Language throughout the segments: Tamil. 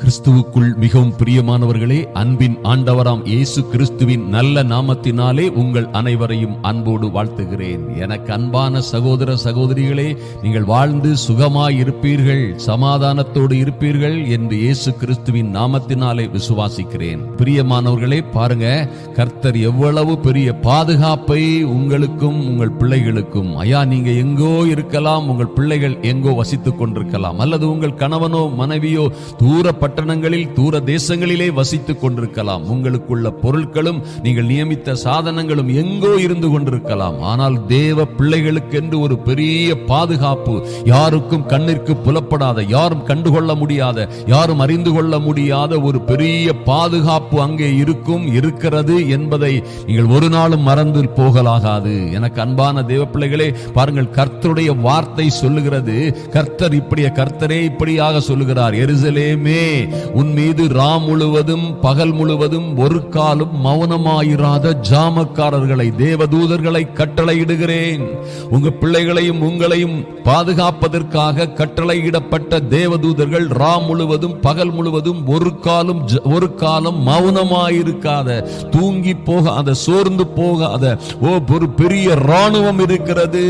கிறிஸ்துவுக்குள் மிகவும் பிரியமானவர்களே அன்பின் ஆண்டவராம் இயேசு கிறிஸ்துவின் நல்ல நாமத்தினாலே உங்கள் அனைவரையும் அன்போடு வாழ்த்துகிறேன். எனக்கு அன்பான சகோதர சகோதரிகளே நீங்கள் வாழ்ந்து சுகமாய் இருப்பீர்கள் சமாதானத்தோடு இருப்பீர்கள் என்று இயேசு கிறிஸ்துவின் நாமத்தினாலே விசுவாசிக்கிறேன். பிரியமானவர்களே பாருங்க கர்த்தர் எவ்வளவு பெரிய பாதுகாப்பை உங்களுக்கும் உங்கள் பிள்ளைகளுக்கும் ஐயா நீங்க எங்கோ இருக்கலாம் உங்கள் பிள்ளைகள் எங்கோ வசித்துக் கொண்டிருக்கலாம் அல்லது உங்கள் கணவனோ மனைவியோ தூர பட்டணங்களில் தூர தேசங்களிலே வசித்துக் கொண்டிருக்கலாம். உங்களுக்குள்ள பொருட்களும் நீங்கள் நியமித்த சாதனங்களும் எங்கோ இருந்து கொண்டிருக்கலாம். ஆனால் தேவ பிள்ளைகளுக்கென்று ஒரு பெரிய பாதுகாப்பு யாருக்கும் கண்ணிற்கு புலப்படாத யாரும் கண்டுகொள்ள முடியாத யாரும் அறிந்து கொள்ள முடியாத ஒரு பெரிய பாதுகாப்பு அங்கே இருக்கும் இருக்கிறது என்பதை நீங்கள் ஒரு நாளும் மறந்து போகலாகாது. எனக்கு அன்பான தேவ பிள்ளைகளே பாருங்கள் கர்த்தருடைய வார்த்தை சொல்லுகிறது. கர்த்தர் இப்படிய கர்த்தரே இப்படியாக சொல்லுகிறார். எருசலேமே உன் மீது ரா முழுவதும் பகல் முழுவதும் ஒரு காலம் மௌனமாயிராத ஜாமக்காரர்களை தேவதூதர்களை கட்டளையிடுகிறேன். உங்க பிள்ளைகளையும் உங்களையும் பாதுகாப்பதற்காக கட்டளையிடப்பட்ட தேவதூதர்கள் ரா முழுவதும் பகல் முழுவதும் ஒரு காலம் ஒரு காலம் மௌனமாயிருக்காத தூங்கி போகாத சோர்ந்து போகாத ஓ ஒரு பெரிய ராணுவம் இருக்கிறது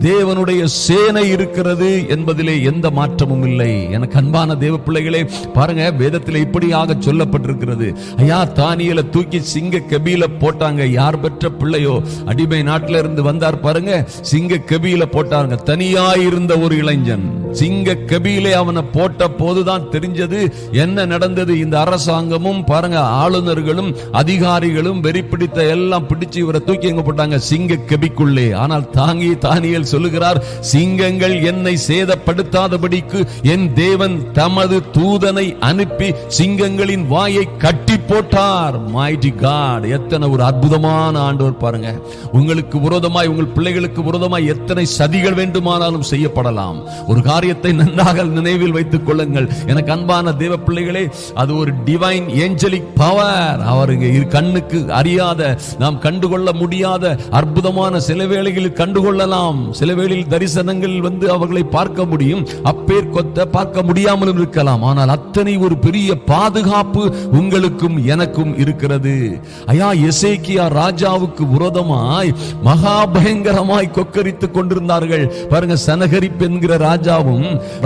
தேவனுடைய சேனை இருக்கிறது என்பதிலே எந்த மாற்றமும் இல்லை. எனக்கு அன்பான தேவ பிள்ளைகளே பாருங்க வேதத்தில் இப்படியாக சொல்லப்பட்டிருக்கிறது. ஐயா தானியல தூக்கி சிங்க கபியில போட்டாங்க. யார் பெற்ற பிள்ளையோ? அடிமை நாட்டில இருந்து வந்தார் பாருங்க சிங்க கபியில போட்டாங்க தனியாயிருந்த ஒரு இளைஞன். சிங்க கபியிலே அவனை போட்ட போதுதான் தெரிஞ்சது என்ன நடந்தது. இந்த அரசாங்கமும் பாருங்க ஆளுநர்களும் அதிகாரிகளும் வெறி பிடித்த எல்லாம் பிடிச்சு இவரை தூக்கி எங்க போட்டாங்க? சிங்க கபிக்குள்ளே. ஆனால் தாங்கி தானியல் சொல்லுகிறார் சிங்கங்கள் என்னை சேதப்படுத்தாதபடிக்கு என் தேவன் தமது தூதனை அனுப்பி சிங்கங்களின் வாயை கட்டி போட்டார். மைட்டி காட் எத்தனை ஒரு அற்புதமான ஆண்டவர் பாருங்க. உங்களுக்கு விரோதமாய் உங்கள் பிள்ளைகளுக்கு விரோதமாய் எத்தனை சதிகள் வேண்டுமானாலும் செய்யப்படலாம். ஒரு காரியத்தை நன்றாக நினைவில் வைத்துக் கொள்ளுங்கள். எனக்கு அன்பான தேவ பிள்ளைகளே அது ஒரு டிவைன் ஏஞ்சலிக் பவர் அவருங்க கண்ணுக்கு அறியாத நாம் கண்டுகொள்ள முடியாத அற்புதமான சில வேளைகளில் கண்டுகொள்ளலாம். சில வேளையில் தரிசனங்கள் வந்து அவர்களை பார்க்க முடியும். அப்பேர் கொத்த பார்க்க முடியாமலும் இருக்கலாம். ஆனால் அத்தனை ஒரு பெரிய பாதுகாப்பு உங்களுக்கும் எனக்கும் இருக்கிறது. ஐயா எசேக்கியா ராஜாவுக்கு விரோதமாய் மகா பயங்கரமாய் கொக்கரித்துக் கொண்டிருந்தார்கள். பாருங்க சனகரிப் என்கிற ராஜாவும்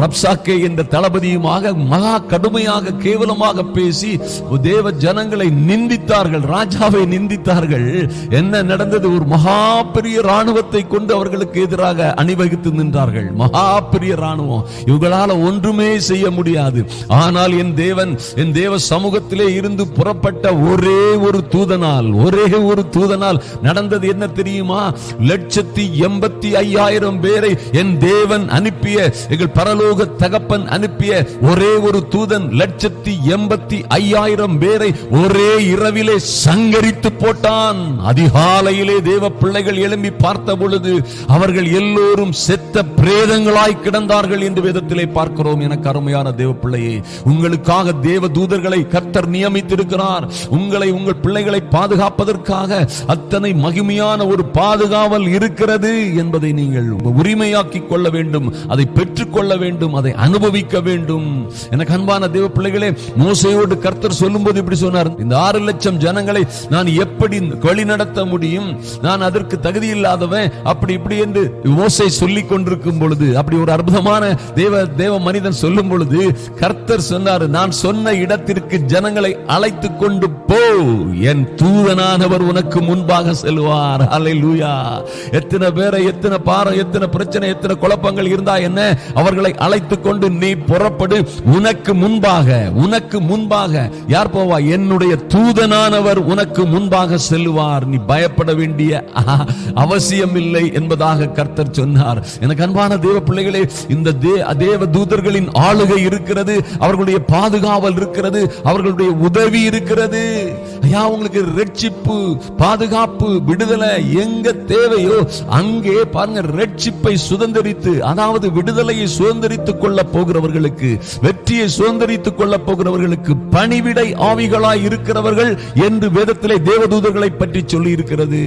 ரப்சாக்கே என்ற தளபதியுமாக மகா கடுமையாக கேவலமாக பேசி தேவ ஜனங்களை நிந்தித்தார்கள் ராஜாவை நிந்தித்தார்கள். என்ன நடந்தது? ஒரு மகா பெரிய ராணுவத்தை கொண்டு அவர்களுக்கு எதிராக அணிவகுத்து நின்றார்கள். மகா பெரிய ராணுவம் இவங்களால ஒன்றுமே செய்ய முடியாது. ஆனால் என் தேவன் என் தேவ சமூகத்திலே இருந்து புறப்பட்ட ஒரே ஒரு தூதனால் ஒரே ஒரு தூதனால் நடந்தது என்ன தெரியுமா? லட்சத்தி எண்பத்தி ஐயாயிரம் பேரை என் தேவன் அனுப்பிய எங்கள் பரலோக தகப்பன் அனுப்பிய ஒரே ஒரு தூதன் லட்சத்தி எண்பத்தி ஐயாயிரம் பேரை ஒரே இரவிலே சங்கரித்து போட்டான். அதிகாலையிலே தேவ பிள்ளைகள் எழும்பி பார்த்த பொழுது அவர்கள் எல்லோரும் செத்த பிரேதங்களாய் கிடந்தார்கள் என்று வேதத்திலே பார்க்கிறோம். என கருமையான தேவ பிள்ளையே உங்களுக்காக தேவ தூதர்களை கர்த்தர் நியமித்திருக்கிறார். உங்களை உங்கள் பிள்ளைகளை பாதுகாப்பதற்காக அத்தனை மகிமையான ஒரு பாதுகாவல் இருக்கிறது என்பதை நீங்கள் உரிமையாக்கிக் கொள்ள வேண்டும். அதை பெற்று ஏற்றுக்கொள்ள வேண்டும் அதை அனுபவிக்க வேண்டும். எனக்கு அன்பான தேவ பிள்ளைகளே மோசையோடு கர்த்தர் சொல்லும்போது இப்படி சொன்னார். இந்த ஆறு லட்சம் ஜனங்களை நான் எப்படி வழி நடத்த முடியும்? நான் அதற்கு தகுதி இல்லாதவன் அப்படி இப்படி என்று மோசை சொல்லி கொண்டிருக்கும் பொழுது அப்படி ஒரு அற்புதமான தேவ தேவ மனிதன் சொல்லும் பொழுது கர்த்தர் சொன்னார் நான் சொன்ன இடத்திற்கு ஜனங்களை அழைத்து கொண்டு போ. என் தூதனானவர் உனக்கு முன்பாக செல்வார். அலை லூயா எத்தனை பேரை எத்தனை பாரம் எத்தனை பிரச்சனை எத்தனை குழப்பங்கள் இருந்தா என்ன? அவர்களை அழைத்து கொண்டு நீ புறப்படு. உனக்கு முன்பாக உனக்கு முன்பாக யார் போவா? என்னுடைய தூதனானவர் உனக்கு முன்பாக செல்வார் நீ பயப்பட வேண்டிய அவசியம் இல்லை என்பதாக கர்த்தர் சொன்னார். எனக்கு அன்பான தேவ பிள்ளைகளே இந்த தேவ தூதர்களின் ஆளுகை இருக்கிறது. அவர்களுடைய பாதுகாவல் இருக்கிறது. அவர்களுடைய உதவி இருக்கிறது. ஐயா உங்களுக்கு ரட்சிப்பு பாதுகாப்பு விடுதலை எங்க தேவையோ அங்கே பாருங்க ரட்சிப்பை சுதந்திரித்து அதாவது விடுதலை விடுதலையை சுதந்திரித்துக் கொள்ள போகிறவர்களுக்கு வெற்றியை சுதந்திரித்துக் கொள்ள போகிறவர்களுக்கு பணிவிடை ஆவிகளாய் இருக்கிறவர்கள் என்று வேதத்திலே தேவதூதர்களை பற்றி சொல்லி இருக்கிறது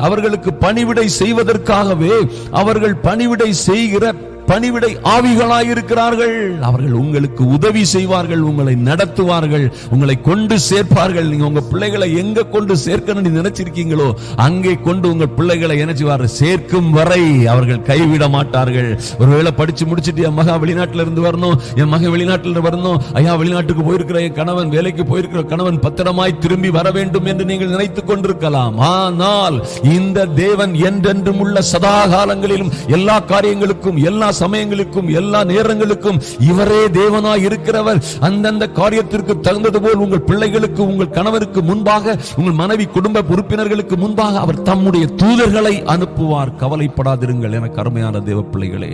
அவர்களுக்கு பணிவிடை செய்வதற்காகவே அவர்கள் பணிவிடை செய்கிற பணிவிடை ஆவிகளாய் இருக்கிறார்கள் அவர்கள் உங்களுக்கு உதவி செய்வார்கள் உங்களை நடத்துவார்கள் உங்களை கொண்டு சேர்ப்பார்கள். நீங்க உங்க பிள்ளைகளை எங்க கொண்டு சேர்க்கணும்னு நினைச்சிருக்கீங்களோ அங்கே கொண்டு உங்கள் பிள்ளைகளை இணைச்சுவார் சேர்க்கும் வரை அவர்கள் கைவிட மாட்டார்கள். ஒருவேளை படிச்சு முடிச்சுட்டு என் மகா வெளிநாட்டுல இருந்து வரணும் என் மகன் வெளிநாட்டுல இருந்து வரணும். ஐயா வெளிநாட்டுக்கு போயிருக்கிற என் கணவன் வேலைக்கு போயிருக்கிற கணவன் பத்திரமாய் திரும்பி வர வேண்டும் என்று நீங்கள் நினைத்துக் கொண்டிருக்கலாம். ஆனால் இந்த தேவன் என்றென்றும் உள்ள சதா காலங்களிலும் எல்லா காரியங்களுக்கும் எல்லா சமயங்களுக்கும் எல்லா நேரங்களுக்கும் இவரே தேவனாய் இருக்கிறவர். அந்தந்த காரியத்திற்கு தகுந்தது போல் உங்கள் பிள்ளைகளுக்கு உங்கள் கணவருக்கு முன்பாக உங்கள் மனைவி குடும்ப உறுப்பினர்களுக்கு முன்பாக அவர் தம்முடைய தூதர்களை அனுப்புவார். கவலைப்படாதிருங்கள் என கருமையான தேவ பிள்ளைகளே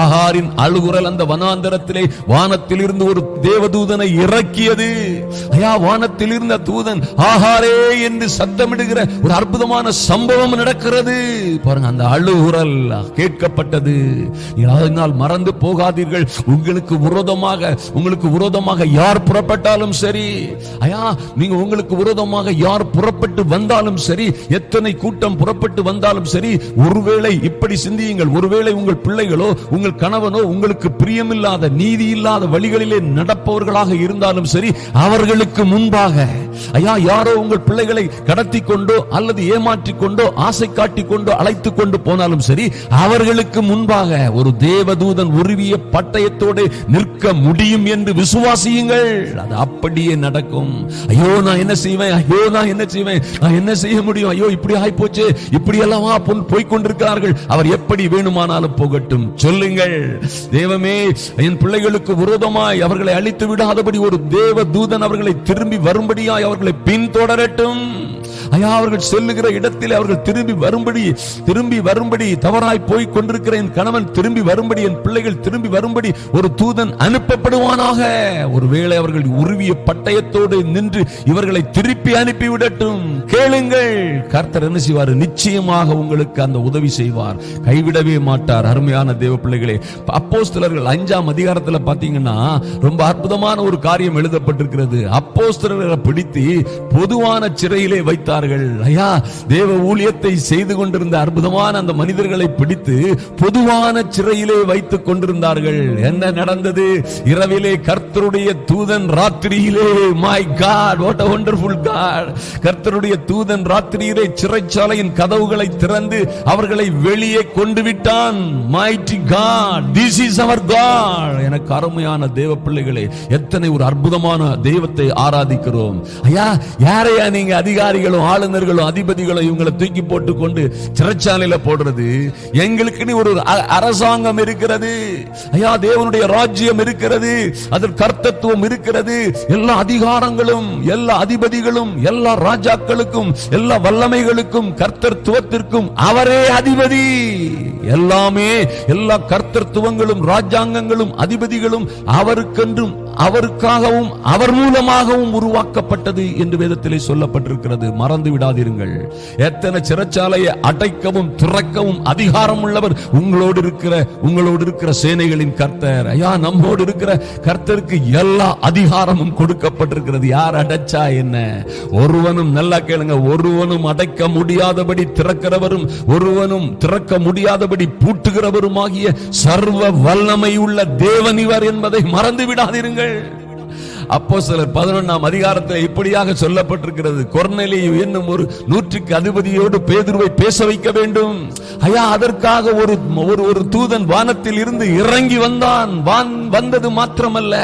ஆகாரின் அழுகுரல் அந்த வனாந்தரத்திலே வானத்தில் இருந்து ஒரு தேவதூதனை இறக்கியது. ஐயா வானத்தில் இருந்த தூதன் ஆகாரே என்று சத்தமிடுகிற ஒரு அற்புதமான சம்பவம் நடக்கிறது. பாருங்க அந்த அழுகுரல் கேட்கப்பட்டது. அதனால் மறந்து போகாதீர்கள். உங்களுக்கு விரோதமாக உங்களுக்கு விரோதமாக யார் புறப்பட்டாலும் சரி. ஐயா நீங்க உங்களுக்கு விரோதமாக யார் புறப்பட்டு வந்தாலும் சரி எத்தனை கூட்டம் புறப்பட்டு வந்தாலும் சரி ஒருவேளை இப்படி சிந்தியுங்கள். ஒருவேளை உங்கள் பிள்ளைகளோ உங்கள் கணவனோ உங்களுக்கு பிரியமில்லாத நீதி இல்லாத வழிகளிலே நடப்பவர்களாக இருந்தாலும் சரி அவர்களுக்கு முன்பாக ஐயா யாரோ உங்கள் பிள்ளைகளை கடத்தி கொண்டோ அல்லது ஏமாற்றி கொண்டோ ஆசை காட்டி கொண்டோ அழைத்து கொண்டு போனாலும் சரி அவர்களுக்கு முன்பாக ஒரு தேவதூதன் உருவிய பட்டயத்தோடு நிற்க முடியும் என்று விசுவாசியுங்கள். அது அப்படியே நடக்கும். ஐயோ நான் என்ன செய்வேன்? ஐயோ நான் என்ன செய்வேன்? நான் என்ன செய்ய முடியும்? ஐயோ இப்படி ஆயிப்போச்சு. இப்படி எல்லாம் பொன் கொண்டிருக்கிறார்கள். அவர் எப்படி வேணுமானாலும் போகட்டும். சொல்லுங்கள். தேவமே என் பிள்ளைகளுக்கு விரோதமாய் அவர்களை அழித்து விடாதபடி ஒரு தேவ தூதன் அவர்களை திரும்பி வரும்படியாய் அவர்களை பின்தொடரட்டும். ஐயா அவர்கள் செல்லுகிற இடத்தில் அவர்கள் திரும்பி வரும்படி திரும்பி வரும்படி தவறாய் போய் கொண்டிருக்கிற என் கணவன் திரும்பி வரும்படி என் பிள்ளைகள் திரும்பி வரும்படி ஒரு தூதன் அனுப்பப்படுவானாக. ஒருவேளை அவர்கள் உருவிய பட்டயத்தோடு நின்று இவர்களை திருப்பி அனுப்பி விடட்டும் கேளுங்கள். கர்த்தர் என்ன செய்வார்? நிச்சயமாக உங்களுக்கு அந்த உதவி செய்வார். கைவிடவே மாட்டார். அருமையான தேவ பிள்ளைகளே அப்போஸ்தலர்கள் அஞ்சாம் அதிகாரத்துல பாத்தீங்கன்னா ரொம்ப அற்புதமான ஒரு காரியம் எழுதப்பட்டிருக்கிறது. அப்போஸ்தலர்களை பிடித்து பொதுவான சிறையிலே வைத்தார் வைத்தார்கள் ஐயா தேவ ஊழியத்தை செய்து கொண்டிருந்த அற்புதமான அந்த மனிதர்களை பிடித்து பொதுவான சிறையிலே வைத்துக் கொண்டிருந்தார்கள். என்ன நடந்தது? இரவிலே கர்த்தருடைய தூதன் ராத்திரியிலே my God what a wonderful God கர்த்தருடைய தூதன் ராத்திரியிலே சிறைச்சாலையின் கதவுகளை திறந்து அவர்களை வெளியே கொண்டு விட்டான். Mighty God this is our God எனக்கு அருமையான தேவ பிள்ளைகளே எத்தனை ஒரு அற்புதமான தெய்வத்தை ஆராதிக்கிறோம். ஐயா யாரையா நீங்க அதிகாரிகளும் ஆளுநர்களும் அதிபதிகளும் இவங்களை தூக்கி போட்டு கொண்டு சிறைச்சாலையில போடுறது. எங்களுக்குன்னு ஒரு அரசாங்கம் இருக்கிறது. ஐயா தேவனுடைய ராஜ்யம் இருக்கிறது. அதில் கர்த்தத்துவம் இருக்கிறது. எல்லா அதிகாரங்களும் எல்லா அதிபதிகளும் எல்லா ராஜாக்களுக்கும் எல்லா வல்லமைகளுக்கும் கர்த்தத்துவத்திற்கும் அவரே அதிபதி. எல்லாமே எல்லா கர்த்தத்துவங்களும் ராஜாங்கங்களும் அதிபதிகளும் அவருக்கென்றும் அவருக்காகவும் அவர் மூலமாகவும் உருவாக்கப்பட்டது என்று வேதத்திலே சொல்லப்பட்டிருக்கிறது. மர மறந்து விடாதீர்கள் எத்தனை சிறைச்சாலையை அடைக்கவும் திறக்கவும் அதிகாரம் உள்ளவர் உங்களோடு இருக்கிற உங்களோடு இருக்கிற சேனைகளின் கர்த்தர். ஐயா நம்மோடு இருக்கிற கர்த்தருக்கு எல்லா அதிகாரமும் கொடுக்கப்பட்டிருக்கிறது. யார் அடைச்சா என்ன? ஒருவனும் நல்லா கேளுங்க ஒருவனும் அடைக்க முடியாதபடி திறக்கிறவரும் ஒருவனும் திறக்க முடியாதபடி பூட்டுகிறவருமாகிய சர்வ வல்லமை உள்ள தேவன் இவர் என்பதை மறந்து விடாதீர்கள் அப்போ சிலர் பதினொன்னாம் அதிகாரத்தில் இப்படியாக சொல்லப்பட்டிருக்கிறது. கொர்நெலியு என்னும் ஒரு நூற்றுக்கு அதிபதியோடு பேதுருவை பேச வைக்க வேண்டும். ஐயா அதற்காக ஒரு ஒரு ஒரு தூதன் வானத்தில் இருந்து இறங்கி வந்தான். வான் வந்தது மாத்திரமல்ல.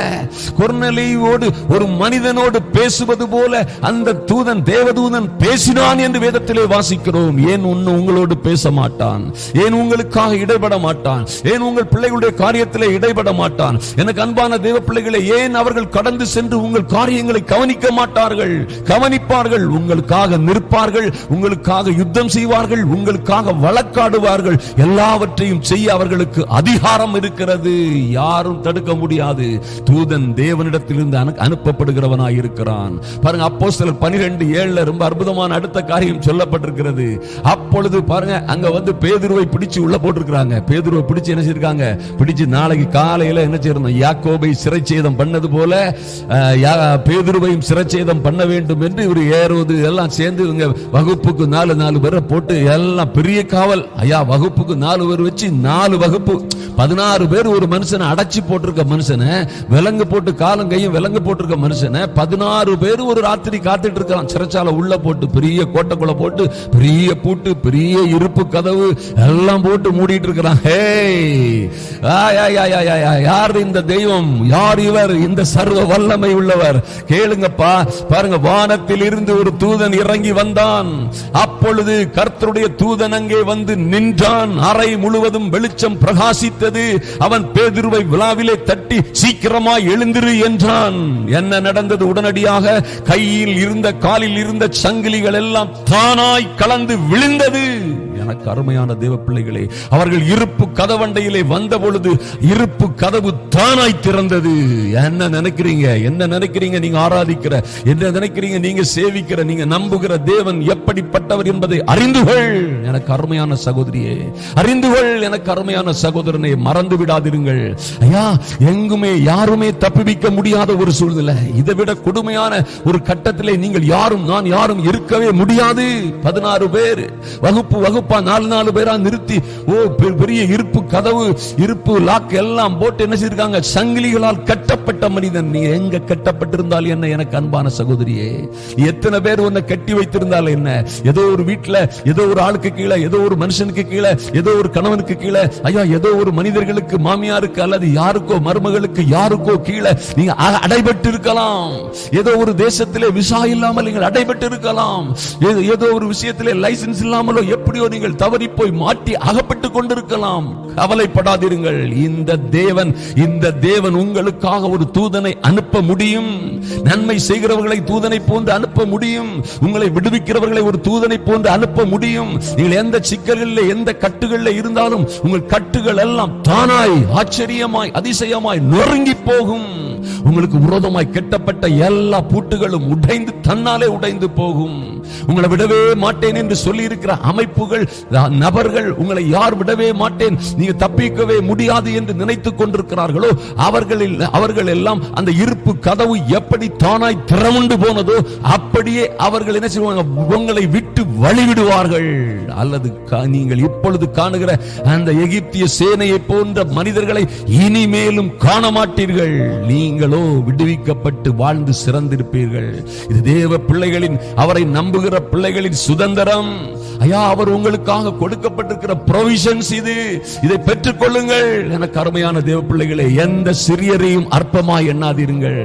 கொர்நெலியோடு ஒரு மனிதனோடு பேசுவது போல அந்த தூதன் தேவதூதன் பேசினான் என்று வேதத்திலே வாசிக்கிறோம். ஏன் ஒன்னு உங்களோடு பேச மாட்டான்? ஏன் உங்களுக்காக இடைபட மாட்டான்? ஏன் உங்கள் பிள்ளைகளுடைய காரியத்திலே இடைபட மாட்டான்? எனக்கு அன்பான தேவ பிள்ளைகளை ஏன் அவர்கள் கடந்து சென்று உங்கள் காரியங்களை கவனிக்க மாட்டார்கள்? கவனிப்பார்கள் உங்களுக்காக நிற்பார்கள் உங்களுக்காக யுத்தம் செய்வார்கள் உங்களுக்காக வழக்காடுவார்கள். எல்லாவற்றையும் செய்ய அவர்களுக்கு அதிகாரம் இருக்கிறது. யாரும் தடுக்க கொடுக்க முடியாது. தூதன் தேவனிடத்திலிருந்து அனுப்பப்படுகிறவனாய் இருக்கிறான் பாருங்க அப்போ சிலர் பனிரெண்டு ஏழுல ரொம்ப அற்புதமான அடுத்த காரியம் சொல்லப்பட்டிருக்கிறது. அப்பொழுது பாருங்க அங்க வந்து பேதுருவை பிடிச்சு உள்ள போட்டிருக்கிறாங்க. பேதுருவை பிடிச்சு என்ன செய்யிருக்காங்க பிடிச்சு நாளைக்கு காலையில என்ன செய்யணும்? யாக்கோபை சிறைச்சேதம் பண்ணது போல பேதுருவையும் சிறைச்சேதம் பண்ண வேண்டும் என்று இவர் ஏறுவது எல்லாம் சேர்ந்து இவங்க வகுப்புக்கு நாலு நாலு பேரை போட்டு எல்லாம் பெரிய காவல். ஐயா வகுப்புக்கு நாலு பேர் வச்சு நாலு வகுப்பு. பதினாறு பேர் ஒரு மனுஷனை அடைச்சு போட்டிருக்க மனுஷனை விலங்கு போட்டு காலம் கையும் விலங்கு போட்டிருக்க மனுஷனை பதினாறு பேர் ஒரு ராத்திரி காத்துட்டு இருக்கலாம். சிறைச்சாலை உள்ள போட்டு பெரிய கோட்டைக்குள்ள போட்டு பெரிய பூட்டு பெரிய இருப்பு கதவு எல்லாம் போட்டு மூடிட்டு இருக்கிறான். ஹே யார் இந்த தெய்வம்? யார் இவர்? இந்த சர்வ வல்லமை உள்ளவர். கேளுங்கப்பா பாருங்க வானத்தில் இருந்து ஒரு தூதன் இறங்கி வந்தான். அப்பொழுது கர்த்தருடைய தூதன் அங்கே வந்து நின்றான். அறை முழுவதும் வெளிச்சம் பிரகாசித்தது. அவன் பேதுருவை விழாவிலே தட்டி சீக்கிரமாய் எழுந்திரு என்றான். என்ன நடந்தது? உடனடியாக கையில் இருந்த காலில் இருந்த சங்கிலிகள் எல்லாம் தானாய் கலந்து விழுந்தது. எனக்கு அருமையான தேவ பிள்ளைகளே அவர்கள் இருப்பு கதவண்டையிலே வந்த பொழுது இருப்பு கதவு தானாய் திறந்தது. என்ன நினைக்கிறீங்க? என்ன நினைக்கிறீங்க? நீங்க ஆராதிக்கிற என்ன நினைக்கிறீங்க? நீங்க சேவிக்கிற நீங்க நம்புகிற தேவன் எப்படிப்பட்டவர் என்பதை அறிந்துகொள். எனக்கு அருமையான சகோதரியே அறிந்துகொள். எனக்கு அருமையான சகோதரனை மறந்து விடாதிருங்கள். ஐயா எங்குமே யாருமே தப்பிவிக்க முடியாத ஒரு சூழ்நிலை. இதை விட கொடுமையான ஒரு கட்டத்திலே நீங்கள் யாரும் நான் யாரும் இருக்கவே முடியாது. பதினாறு பேர் வகுப்பு வகுப்பு நாலு நாலு பேரா நிறுத்தி ஓ பெரிய இருப்பு கதவு இருப்பு லாக் எல்லாம் போட்டு என்ன செய்திருக்காங்க? சங்கிலிகளால் கட்டப்பட்ட மனிதன். நீ எங்க கட்டப்பட்டிருந்தால் என்ன எனக்கு அன்பான சகோதரியே? எத்தனை பேர் உன்னை கட்டி வைத்திருந்தால் என்ன? ஏதோ ஒரு வீட்டுல ஏதோ ஒரு ஆளுக்கு கீழே ஏதோ ஒரு மனுஷனுக்கு கீழே ஏதோ ஒரு கணவனுக்கு கீழே ஐயா ஏதோ ஒரு மனிதர்களுக்கு மாமியாருக்கு அல்லது யாருக்கோ மருமகளுக்கு யாருக்கோ கீழே நீங்க அடைபட்டு இருக்கலாம் ஏதோ ஒரு தேசத்திலே விசா இல்லாமல் நீங்கள் அடைபட்டு இருக்கலாம் ஏதோ- ஏதோ ஒரு விஷயத்திலே லைசென்ஸ் இல்லாமலோ எப்படியோ நீங்கள் தவறி போய் மாட்டி அகப்பட்டு கொண்டிருக்கலாம். கவலைப்படாதிருங்கள். இந்த தேவன் இந்த தேவன் உங்களுக்காக ஒரு தூதனை அனுப்ப முடியும். நன்மை செய்கிறவர்களை தூதனை போன்று அனுப்ப முடியும். உங்களை விடுவிக்கிறவர்களை ஒரு தூதனை போன்று அனுப்ப முடியும். நீங்கள் எந்த சிக்கல்களில் எந்த கட்டுகளில் இருந்தாலும் உங்கள் கட்டுகள் எல்லாம் தானாய் ஆச்சரியமாய் அதிசயமாய் நொறுங்கி போகும். உங்களுக்கு விரோதமாய் கெட்டப்பட்ட எல்லா பூட்டுகளும் உடைந்து தன்னாலே உடைந்து போகும். உங்களை விடவே மாட்டேன் என்று சொல்லி இருக்கிற அமைப்புகள் நபர்கள் உங்களை யார் விடவே மாட்டேன் நீங்க தப்பிக்கவே முடியாது என்று நினைத்துக் கொண்டிருக்கிறார்களோ அவர்களில் அவர்கள் எல்லாம் அந்த இருப்பு கதவு எப்படி தானாய் திறமுண்டு போனதோ அப்படியே அவர்கள் என்ன செய்வாங்க உங்களை விட்டு வழிவிடுவார்கள். அல்லது நீங்கள் இப்பொழுது காணுகிற அந்த எகிப்திய சேனையை போன்ற மனிதர்களை இனிமேலும் காண மாட்டீர்கள் நீ நீங்களோ விடுவிக்கப்பட்டு வாழ்ந்து சிறந்திருப்பீர்கள். இது தேவ பிள்ளைகளின் அவரை நம்புகிற பிள்ளைகளின் சுதந்திரம். ஐயா அவர் உங்களுக்காக கொடுக்கப்பட்டிருக்கிற ப்ரொவிஷன்ஸ் இது. இதை பெற்றுக் கொள்ளுங்கள் எனக்கு அருமையான தேவ பிள்ளைகளை எந்த சிறியரையும் அற்பமா எண்ணாதீருங்கள்.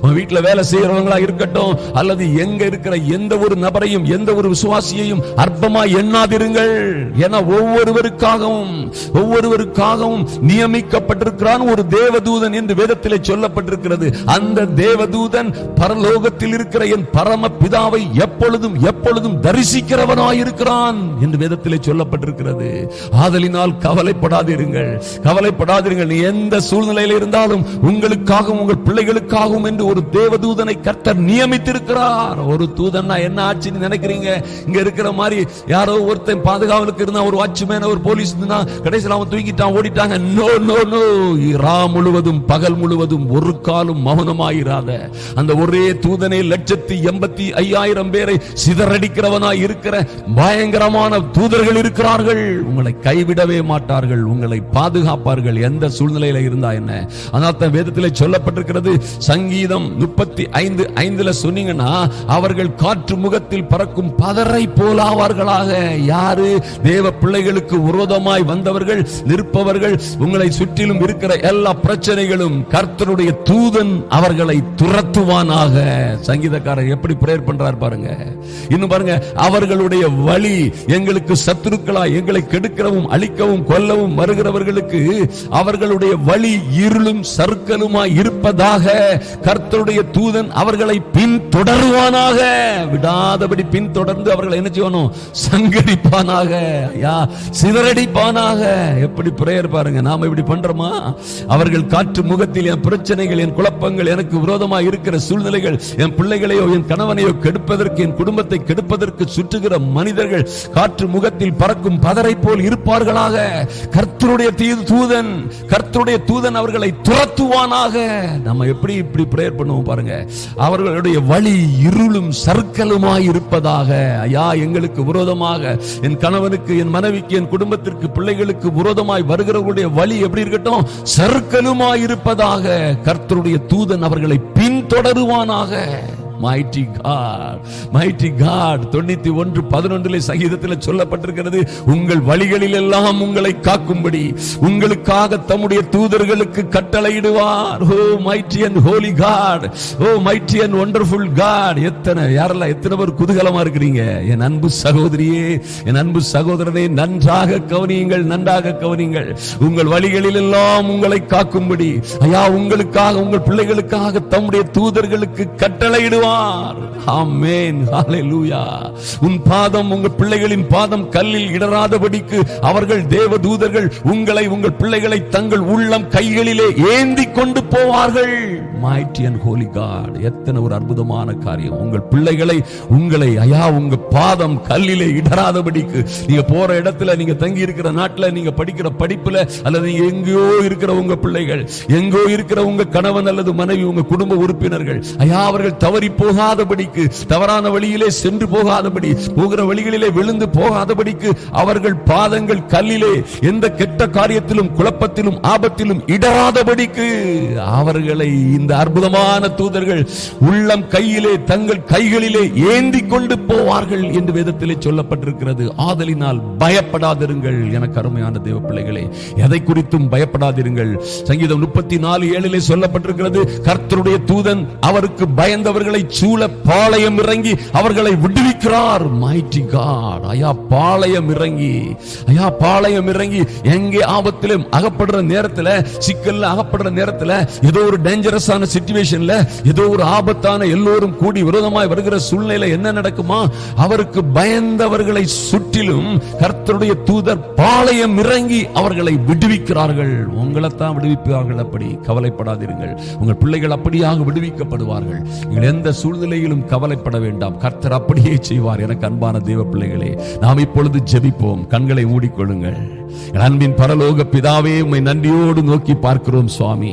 உங்க வீட்டுல வேலை செய்யறவங்களா இருக்கட்டும் அல்லது எங்க இருக்கிற எந்த ஒரு நபரையும் எந்த ஒரு விசுவாசியையும் அற்பமா எண்ணாதிருங்கள். என ஒவ்வொருவருக்காகவும் ஒவ்வொருவருக்காகவும் நியமிக்கப்பட்டிருக்கிறான் ஒரு தேவதூதன் என்று வேதத்திலே சொல்லப்பட்டிருக்கிறது அந்த தேவதூதன் பரலோகத்தில் இருக்கிற என் பரம பிதாவை எப்பொழுதும் எப்பொழுதும் தரிசிக்கிறவனாயிருக்கிறான் என்று வேதத்திலே சொல்லப்பட்டிருக்கிறது. ஆதலினால் கவலைப்படாதிருங்கள். கவலைப்படாதிருங்கள். நீ எந்த சூழ்நிலையில் இருந்தாலும் உங்களுக்காகவும் உங்கள் பிள்ளைகளுக்காகவும் என்று ஒரு தேவதூதனை கர்த்தர் நியமித்திருக்கிறார். ஒரு தூதன்னா என்ன ஆச்சுன்னு நினைக்கிறீங்க? இங்க இருக்கிற மாதிரி யாரோ ஒருத்தன் பாதுகாவலுக்கு இருந்தா ஒரு வாட்ச்மேன் ஒரு போலீஸ் இருந்தா கடைசியில் அவன் தூங்கிட்டான் ஓடிட்டாங்க. நோ நோ நோ இரா முழுவதும் பகல் முழுவதும் ஒரு முக்காலும் மௌனமாயிராத. அந்த ஒரே தூதனை லட்சத்தி எண்பத்தி ஐயாயிரம் பேரை சிதறடிக்கிறவனாய் இருக்கிற பயங்கரமான தூதர்கள் இருக்கிறார்கள். உங்களை கைவிடவே மாட்டார்கள் உங்களை பாதுகாப்பார்கள். எந்த சூழ்நிலையில இருந்தா என்ன? அதான் வேதத்தில் சொல்லப்பட்டிருக்கிறது சங்கீதம் முப்பத்தி ஐந்து ஐந்துல சொன்னீங்கன்னா அவர்கள் காற்று முகத்தில் பறக்கும் பதரை போலாவார்களாக யாரு? தேவ பிள்ளைகளுக்கு விரோதமாய் வந்தவர்கள் நிற்பவர்கள் உங்களை சுற்றிலும் இருக்கிற எல்லா பிரச்சனைகளும் கர்த்தருடைய தூதன் அவர்களை துரத்துவானாக. சங்கீதக்காரர் எப்படி பிரேயர் பண்றார் பாருங்க. இன்னும் பாருங்க அவர்களுடைய வழி எங்களுக்கு சத்துருக்களா எங்களை கெடுக்கிறவும் அழிக்கவும் கொல்லவும் வருகிறவர்களுக்கு அவர்களுடைய வழி இருளும் சறுக்கலுமாய் இருப்பதாக கர்த்தருடைய தூதன் அவர்களை பின்தொடருவானாக. விடாதபடி பின்தொடர்ந்து அவர்களை என்ன செய்யணும் சங்கடிப்பானாக. யா சிதறடிப்பானாக. எப்படி பிரேயர் பாருங்க நாம இப்படி பண்றோமா? அவர்கள் காற்று முகத்தில் என் பிரச்சனைகள் என் குழப்பங்கள் எனக்கு விரோதமாக இருக்கிற சூழ்நிலைகள் என் பிள்ளைகளையோ என் கணவனையோ கெடுப்பதற்கு என் குடும்பத்தை கெடுப்பதற்கு சுற்றுகிற மனிதர்கள் காற்று முகத்தில் பறக்கும் பதரை போல் இருப்பார்களாக. கர்த்தருடைய தீ- தூதன் கர்த்தருடைய தூதன் அவர்களை துரத்துவானாக. நம்ம எப்படி இப்படி பிரேயர் பண்ணுவோம் பாருங்க. அவர்களுடைய வழி இருளும் சர்க்கலுமாய் இருப்பதாக. ஐயா எங்களுக்கு விரோதமாக என் கணவனுக்கு என் மனைவிக்கு என் குடும்பத்திற்கு பிள்ளைகளுக்கு விரோதமாய் வருகிறவர்களுடைய வழி எப்படி இருக்கட்டும்? சர்க்கலுமாய் இருப்பதாக. கர் கர்த்தருடைய தூதன் அவர்களை பின்தொடருவானாக. மைட்டி காட் மைட்டி காட் தொண்ணூத்தி ஒன்று பதினொன்றிலே சங்கீதத்தில் சொல்லப்பட்டிருக்கிறது உங்கள் வழிகளில் எல்லாம் உங்களை காக்கும்படி உங்களுக்காக தம்முடைய தூதர்களுக்கு கட்டளையிடுவார். ஓ mighty and holy God oh mighty and wonderful God எத்தனை யாரெல்லாம் எத்தனை பேர் குதூகலமா இருக்கிறீங்க? என் அன்பு சகோதரியே என் அன்பு சகோதரனே நன்றாக கவனியுங்கள் நன்றாக கவனியுங்கள். உங்கள் வழிகளில் எல்லாம் உங்களை காக்கும்படி ஐயா உங்களுக்காக உங்கள் பிள்ளைகளுக்காக தம்முடைய தூதர்களுக்கு கட்டளையிடுவார். ஆமென். ஹalleluya. உன் பாதம் உங்கள் பிள்ளைகளின் பாதம் கல்லில் இடராதபடிக்கு அவர்கள் தேவ தூதர்கள் உங்களை உங்கள் பிள்ளைகளை தங்கள் உள்ளம் கைகளிலே ஏந்தி கொண்டு போவார்கள். Mighty and holy god எத்தனை ஒரு அற்புதமான காரியம். உங்கள் பிள்ளைகளை உங்களை ஐயா உங்க பாதம் கல்லிலே இடராதபடிக்கு நீங்க போற இடத்துல நீங்க தங்கி இருக்கிற நாட்டில் நீங்க படிக்கிற படிப்புல அல்லது நீங்க எங்கேயோ இருக்கிற உங்க பிள்ளைகள் எங்கோ இருக்கிற உங்க கணவன் அல்லது மனைவி உங்க குடும்ப உறுப்பினர்கள் ஐயா அவர்கள் தவறி போகாதபடிக்கு தவறான வழியிலே சென்று போகாதபடி போகிற வழிகளிலே விழுந்து போகாதபடிக்கு அவர்கள் பாதங்கள் கல்லிலே எந்த கெட்ட காரியத்திலும் குழப்பத்திலும் ஆபத்திலும் இடராதபடிக்கு அவர்களை இந்த அற்புதமான தூதர்கள் உள்ளம் கையிலே தங்கள் கைகளிலே ஏந்தி கொண்டு போவார்கள் என்று வேதத்திலே சொல்லப்பட்டிருக்கிறது. ஆதலினால் பயப்படாதிருங்கள் என கருமையான தேவ பிள்ளைகளே எதை குறித்தும் பயப்படாதிருங்கள். சங்கீதம் முப்பத்தி நாலு ஏழிலே சொல்லப்பட்டிருக்கிறது கர்த்தருடைய தூதன் அவருக்கு பயந்தவர்களை சூழ பாளையம் இறங்கி அவர்களை விடுவிக்கிறார். மைட்டி காட் ஐயா பாளையம் இறங்கி ஐயா பாளையம் இறங்கி எங்கே ஆபத்திலும் அகப்படுற நேரத்தில் சிக்கல்ல அகப்படுற நேரத்தில் ஏதோ ஒரு டேஞ்சரஸான சுச்சுவேஷன்ல ஏதோ ஒரு ஆபத்தான எல்லோரும் கூடி விரோதமாய் வருகிற சூழ்நிலை என்ன நடக்குமா? அவருக்கு பயந்தவர்களை சுற்றிலும் கர்த்தருடைய தூதர் பாளையம் இறங்கி அவர்களை விடுவிக்கிறார்கள். உங்களைத்தான் விடுவிப்பார்கள் அப்படி. கவலைப்படாதீர்கள். உங்கள் பிள்ளைகள் அப்படியாக விடுவிக்கப்படுவார்கள். நீங்கள் எந்த சூழ்நிலையிலும் கவலைப்பட வேண்டாம். கர்த்தர் அப்படியே செய்வார். எனக்கு அன்பான தேவ பிள்ளைகளே நாம் இப்பொழுது ஜெபிப்போம். கண்களை மூடிக்கொள்ளுங்கள். அன்பின் பரலோக பிதாவே உம்மை நன்றியோடு நோக்கி பார்க்கிறோம் சுவாமி.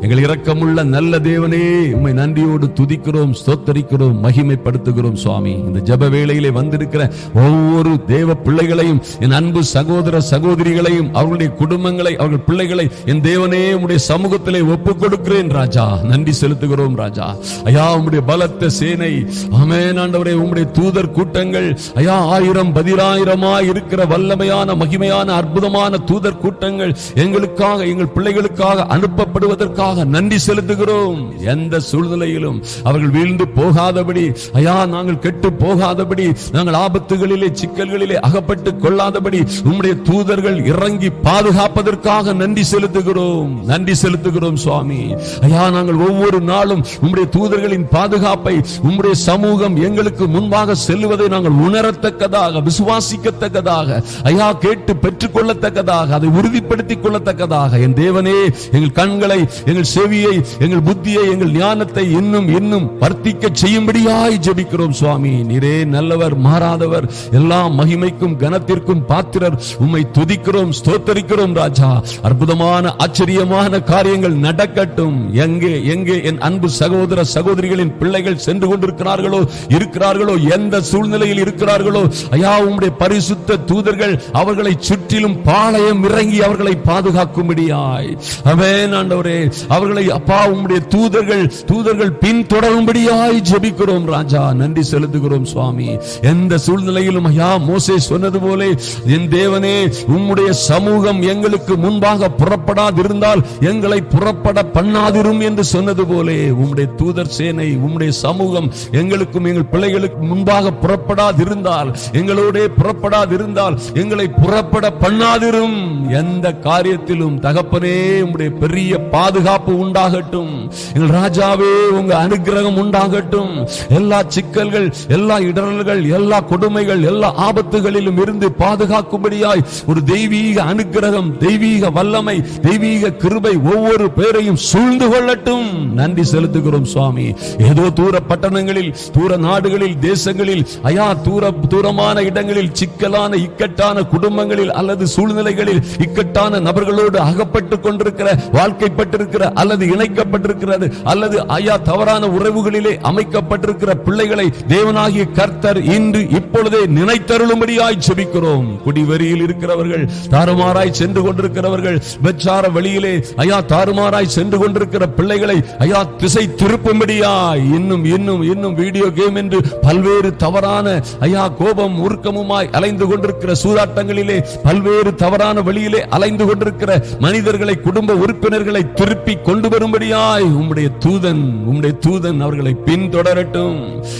எங்கள் இரக்கமுள்ள நல்ல தேவனே உண்மை நன்றியோடு துதிக்கிறோம் ஸ்தோத்தரிக்கிறோம் மகிமைப்படுத்துகிறோம் சுவாமி. இந்த ஜப வேளையிலே வந்திருக்கிற ஒவ்வொரு தேவ பிள்ளைகளையும் என் அன்பு சகோதர சகோதரிகளையும் அவர்களுடைய குடும்பங்களை அவர்கள் பிள்ளைகளை என் தேவனே உடைய சமூகத்திலே ஒப்புக் கொடுக்கிறேன் ராஜா. நன்றி செலுத்துகிறோம் ராஜா. ஐயா உம்முடைய பலத்த சேனை. ஆமென் ஆண்டவரே உம்முடைய தூதர் கூட்டங்கள். ஐயா ஆயிரம் பதினாயிரமாய் இருக்கிற வல்லமையான மகிமையான அற்புதமான தூதர் கூட்டங்கள் எங்களுக்காக எங்கள் பிள்ளைகளுக்காக அனுப்பப்படுவதற்கு அனுப்பப்படுவதற்காக நன்றி செலுத்துகிறோம். எந்த சூழ்நிலையிலும் அவர்கள் வீழ்ந்து போகாதபடி ஐயா நாங்கள் கெட்டு போகாதபடி நாங்கள் ஆபத்துகளிலே சிக்கல்களிலே அகப்பட்டு கொள்ளாதபடி உம்முடைய தூதர்கள் இறங்கி பாதுகாப்பதற்காக நன்றி செலுத்துகிறோம். நன்றி செலுத்துகிறோம் சுவாமி. ஐயா நாங்கள் ஒவ்வொரு நாளும் உம்முடைய தூதர்களின் பாதுகாப்பை உம்முடைய சமூகம் எங்களுக்கு முன்பாக செல்லுவதை நாங்கள் உணரத்தக்கதாக விசுவாசிக்கத்தக்கதாக ஐயா கேட்டு பெற்றுக்கொள்ளத்தக்கதாக அதை உறுதிப்படுத்திக் கொள்ளத்தக்கதாக என் தேவனே எங்கள் கண்களை எங்கள் செவியை எங்கள் புத்தியை எங்கள் ஞானத்தை இன்னும் இன்னும் வர்த்திக்க செய்யும்படியாய் ஜெபிக்கிறோம் சுவாமி. நீரே நல்லவர் மாறாதவர் எல்லா மகிமைக்கும் கனத்திற்கும் பாத்திரர். உம்மை துதிக்கிறோம் ஸ்தோத்தரிக்கிறோம் ராஜா. அற்புதமான ஆச்சரியமான காரியங்கள் நடக்கட்டும். எங்கே எங்கே என் அன்பு சகோதர சகோதரிகளின் பிள்ளைகள் சென்று கொண்டிருக்கிறார்களோ இருக்கிறார்களோ எந்த சூழ்நிலையில் இருக்கிறார்களோ ஐயா உம்முடைய பரிசுத்த தூதர்கள் அவர்களை சுற்றிலும் பாளையம் இறங்கி அவர்களை பாதுகாக்கும்படியாய். அவேன் ஆண்டவரே. அவர்களை அப்பா உம்முடைய தூதர்கள் தூதர்கள் பின்தொடரும்படியாய் ஜெபிக்கிறோம் ராஜா. நன்றி செலுத்துகிறோம் சுவாமி. எந்த சூழ்நிலையிலும் ஐயா மோசே சொன்னது போல என் தேவனே உம்முடைய சமூகம் எங்களுக்கு முன்பாக புறப்படாதிருந்தால் எங்களை புறப்பட பண்ணாதிரும் என்று சொன்னது போலே உம்முடைய தூதர் சேனை உம்முடைய சமூகம் எங்களுக்கும் எங்கள் பிள்ளைகளுக்கு முன்பாக புறப்படாதிருந்தால் எங்களோட புறப்படாதிருந்தால் எங்களை புறப்பட பண்ணாதிரும். எந்த காரியத்திலும் தகப்பனே உம்முடைய பெரிய பாது பாதுகாப்பு உண்டாகட்டும். எங்கள் ராஜாவே உங்க அனுகிரகம் உண்டாகட்டும். எல்லா சிக்கல்கள் எல்லா இடரல்கள் எல்லா கொடுமைகள் எல்லா ஆபத்துகளிலும் இருந்து பாதுகாக்கும்படியாய் ஒரு தெய்வீக அனுகிரகம் தெய்வீக வல்லமை தெய்வீக கிருபை ஒவ்வொரு பேரையும் சூழ்ந்து கொள்ளட்டும். நன்றி செலுத்துகிறோம் சுவாமி. ஏதோ தூர பட்டணங்களில் தூர நாடுகளில் தேசங்களில் அயா தூர தூரமான இடங்களில் சிக்கலான இக்கட்டான குடும்பங்களில் அல்லது சூழ்நிலைகளில் இக்கட்டான நபர்களோடு அகப்பட்டு கொண்டிருக்கிற வாழ்க்கைப்பட்டிருக்கிற அல்லது இணைக்கப்பட்டிருக்கிறது அல்லது ஐயா தவறான உறவுகளிலே அமைக்கப்பட்டிருக்கிற பிள்ளைகளை தேவனாகிய கர்த்தர் இன்று இப்பொழுதே நினைத்தருளும்படியாய் செபிக்கிறோம் குடிவெறியில் இருக்கிறவர்கள் தாறுமாறாய் சென்று கொண்டிருக்கிறவர்கள் வெச்சார வழியிலே ஐயா தாறுமாறாய் சென்று கொண்டிருக்கிற பிள்ளைகளை ஐயா திசை திருப்பும்படியாய் இன்னும் இன்னும் இன்னும் வீடியோ கேம் என்று பல்வேறு தவறான ஐயா கோபம் உருக்கமுமாய் அலைந்து கொண்டிருக்கிற சூதாட்டங்களிலே பல்வேறு தவறான வழியிலே அலைந்து கொண்டிருக்கிற மனிதர்களை குடும்ப உறுப்பினர்களை திருப்பி எழுப்பி கொண்டு வரும்படியாய் உம்முடைய தூதன் உம்முடைய தூதன் அவர்களை பின்தொடரட்டும்.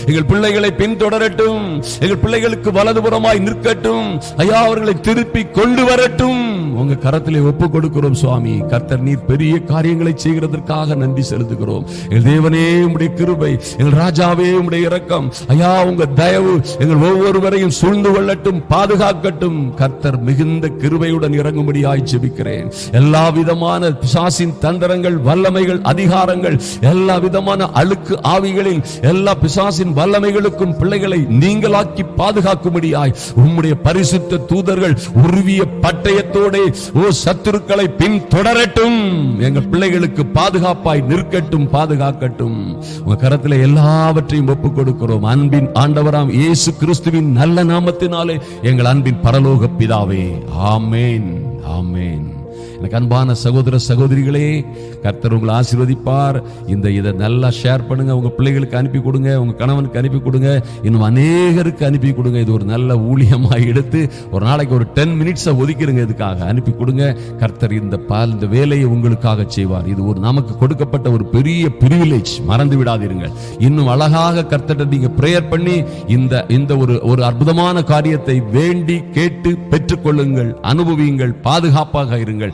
எங்கள் பிள்ளைகளை பின்தொடரட்டும். எங்கள் பிள்ளைகளுக்கு வலதுபுறமாய் நிற்கட்டும். ஐயா அவர்களை திருப்பி கொண்டு வரட்டும். உங்க கரத்திலே ஒப்பு கொடுக்கிறோம் சுவாமி. கர்த்தர் நீர் பெரிய காரியங்களை செய்கிறதற்காக நன்றி செலுத்துகிறோம். எங்கள் தேவனே உம்முடைய கிருபை எங்கள் ராஜாவே உம்முடைய இரக்கம். ஐயா உங்க தயவு எங்கள் ஒவ்வொருவரையும் சூழ்ந்து கொள்ளட்டும் பாதுகாக்கட்டும். கர்த்தர் மிகுந்த கிருபையுடன் இறங்கும்படியாய் ஜெபிக்கிறேன். எல்லா விதமான பிசாசின் தந்திரங்கள் வல்லமைகள் அதிகாரங்கள் எல்லா விதமான அழுக்கு ஆவிகளில் எல்லா பிசாசின் வல்லமைகளுக்கும் பிள்ளைகளை நீங்களாக்கி பாதுகாக்கும்படியாய் உம்முடைய பரிசுத்த தூதர்கள் உருவிய பட்டயத்தோடே ஓ சத்துருக்களை பின் தொடரட்டும். எங்கள் பிள்ளைகளுக்கு பாதுகாப்பாய் நிற்கட்டும் பாதுகாக்கட்டும். உங்க கரத்துல எல்லாவற்றையும் ஒப்புக் கொடுக்கிறோம் அன்பின் ஆண்டவராம் இயேசு கிறிஸ்துவின் நல்ல நாமத்தினாலே எங்கள் அன்பின் பரலோக பிதாவே. ஆமேன். ஆமேன். எனக்கு அன்பான சகோதர சகோதரிகளே கர்த்தர் உங்களை ஆசீர்வதிப்பார். இந்த இதை நல்லா ஷேர் பண்ணுங்க. உங்க பிள்ளைகளுக்கு அனுப்பி கொடுங்க. உங்க கணவனுக்கு அனுப்பி கொடுங்க. இன்னும் அநேகருக்கு அனுப்பி கொடுங்க. இது ஒரு நல்ல ஊழியமாக எடுத்து ஒரு நாளைக்கு ஒரு டென் மினிட்ஸை ஒதுக்கிடுங்க இதுக்காக அனுப்பி கொடுங்க. கர்த்தர் இந்த பால் இந்த வேலையை உங்களுக்காக செய்வார். இது ஒரு நமக்கு கொடுக்கப்பட்ட ஒரு பெரிய பிரிவிலேஜ் மறந்து விடாதீர்கள். இன்னும் அழகாக கர்த்தர் நீங்க பிரேயர் பண்ணி இந்த இந்த ஒரு ஒரு அற்புதமான காரியத்தை வேண்டி கேட்டு பெற்றுக்கொள்ளுங்கள். அனுபவியுங்கள். பாதுகாப்பாக இருங்கள்.